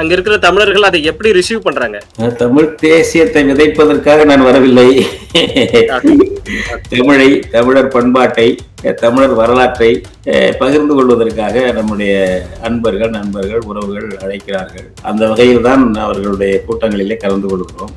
அங்க இருக்கிற தமிழர்கள் அதை எப்படி ரிசீவ் பண்றாங்க? தமிழ் தேசியத்தை விதைப்பதற்காக நான் வரவில்லை. தமிழை தமிழர் பண்பாட்டை தமிழர் வரலாற்றை பகிர்ந்து கொள்வதற்காக நம்முடைய அன்பர்கள் நண்பர்கள் உறவுகள் அழைக்கிறார்கள். அந்த வகையில் தான் அவர்களுடைய கூட்டங்களிலே கலந்து கொள்கிறோம்.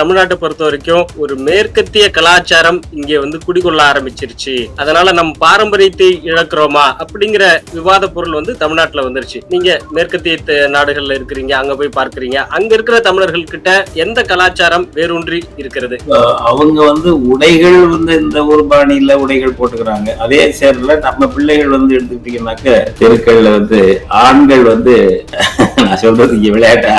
தமிழ்நாட்டை பொறுத்த வரைக்கும் ஒரு மேற்கத்திய கலாச்சாரம் இங்கே வந்து குடிகொள்ள ஆரம்பிச்சிருச்சு. அதனால நம்ம பாரம்பரியத்தை இழக்கிறோமா அப்படிங்கிற விவாத பொருள் வந்து தமிழ்நாட்டுல வந்துருச்சு. நீங்க மேற்கத்திய நாடுகள்ல இருக்கிறீங்க அங்க போய் பார்க்கறீங்க அங்க இருக்கிற தமிழர்கள் கிட்ட எந்த கலாச்சாரம் வேரூன்றி இருக்கிறது? அவங்க வந்து உடைகள் வந்து இந்த ஊர் பாணியில உடைகள் போட்டுக்கிறாங்க. அதே சேர்ல நம்ம பிள்ளைகள் வந்து எடுத்துக்கிட்டீங்கன்னாக்க தெருக்கள்ல வந்து ஆண்கள் வந்து நான் சொல்றது இங்க விளையாட்டா?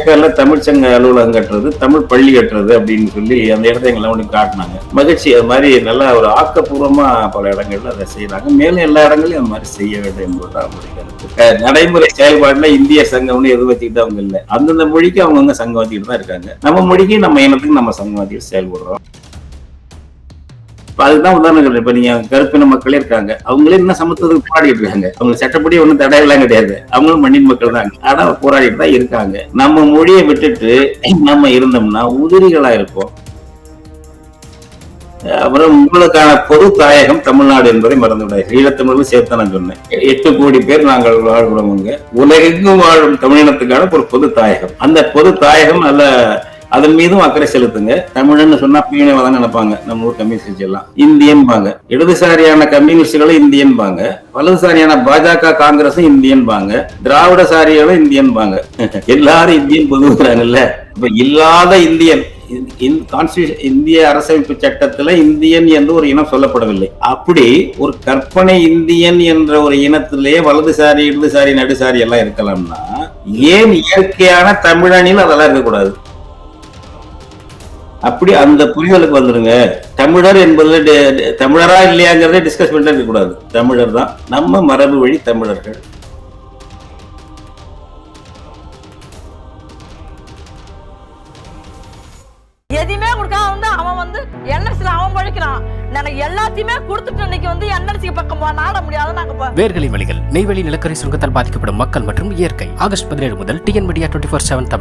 கேட்கல தமிழ்ச்சங்க அலுவலகம் கட்டுறது தமிழ் பள்ளி கட்டுறது அப்படின்னு சொல்லி அந்த இடத்த எங்களை ஒன்று காட்டினாங்க. மகிழ்ச்சி அது மாதிரி நல்லா ஒரு ஆக்கப்பூர்வமா பல இடங்கள்ல அதை செய்யறாங்க மேலும் எல்லா இடங்களையும் அந்த மாதிரி செய்ய வேண்டும் என்பதுதான் அவங்களுடைய கருத்து. நடைமுறை செயல்பாடுல இந்திய சங்கம்னு எதுவும் வச்சுக்கிட்டு அவங்க இல்லை. அந்தந்த மொழிக்கு அவங்கவுங்க சங்கம் வச்சுக்கிட்டு தான் இருக்காங்க. நம்ம மொழிக்கு நம்ம இனத்துக்கு நம்ம சங்கம் வச்சுக்கிட்டு செயல்படுறோம். இப்போ அதுதான் உதாரணங்கள். இப்போ இப்ப நீங்க கருப்பின மக்களே இருக்காங்க. அவங்களே இன்னும் சமத்துவத்துக்கு போராடிட்டு இருக்காங்க. அவங்க சட்டப்படி ஒண்ணும் தடையெல்லாம் கிடையாது. அவங்களும் மண்ணின் மக்கள் தான். ஆனா போராடிட்டு தான் இருக்காங்க. நம்ம மொழியை விட்டுட்டு நம்ம இருந்தோம்னா உதிரிகளா இருப்போம். அப்புறம் உங்களுக்கான பொது தாயகம் தமிழ்நாடு என்பதை மறந்துவிடாது ஈழத்தமிழும் சேர்த்து நான் சொன்னேன். எட்டு கோடி பேர் நாங்கள் வாழ்கிறோம் உலகெங்கும் வாழும் தமிழினத்துக்கான ஒரு பொது தாயகம் அந்த பொது தாயகம் நல்ல அதன் மீதும் அக்கறை செலுத்துங்க. தமிழன்னு சொன்னா பீனவா தான் நினைப்பாங்க. நம்ம ஊர் கம்யூனிஸ்ட் எல்லாம். இந்தியன் பாங்க இடதுசாரியான கம்யூனிஸ்டுகளும் இந்தியன் பாங்க வலதுசாரியான பாஜக காங்கிரஸும் இந்தியன் பாங்க திராவிடசாரிகளும் இந்தியன் பாங்க எல்லாரும் இந்தியன் பொதுவுறாங்கல்ல. இப்ப இல்லாத இந்தியன் கான்ஸ்டியூஷன் இந்திய அரசமைப்பு சட்டத்துல இந்தியன் என்று ஒரு இனம் சொல்லப்படவில்லை. அப்படி ஒரு கற்பனை இந்தியன் என்ற ஒரு இனத்திலேயே வலதுசாரி இடதுசாரி நடுசாரி எல்லாம் இருக்கலாம்னா ஏன் இயற்கையான தமிழனில் அதெல்லாம் இருக்கக்கூடாது? அப்படி அந்த புரிதலுக்கு வந்துருங்க. தமிழர் என்பது தமிழரா இல்லையாங்கிறதே டிஸ்கஸ் பண்ணிட்டு இருக்கக்கூடாது தமிழர் தான். நம்ம மரபு வழி தமிழர்கள். எதையுமே கொடுக்காம வந்து அவன் வந்து என்எல்சில அவன் பழிக்கிறான் நாங்க எல்லாத்தையுமே கொடுத்துட்டு இன்னைக்கு வந்து என்எல்சி பக்கம் நாட முடியாது நாங்க வேர்களின் வழிகள் நெய்வேலி நிலக்கரி சுரங்கத்தால் பாதிக்கப்படும் மக்கள் மற்றும் இயற்கை. ஆகஸ்ட் பதினேழு முதல் TN media twenty four seven Tamil.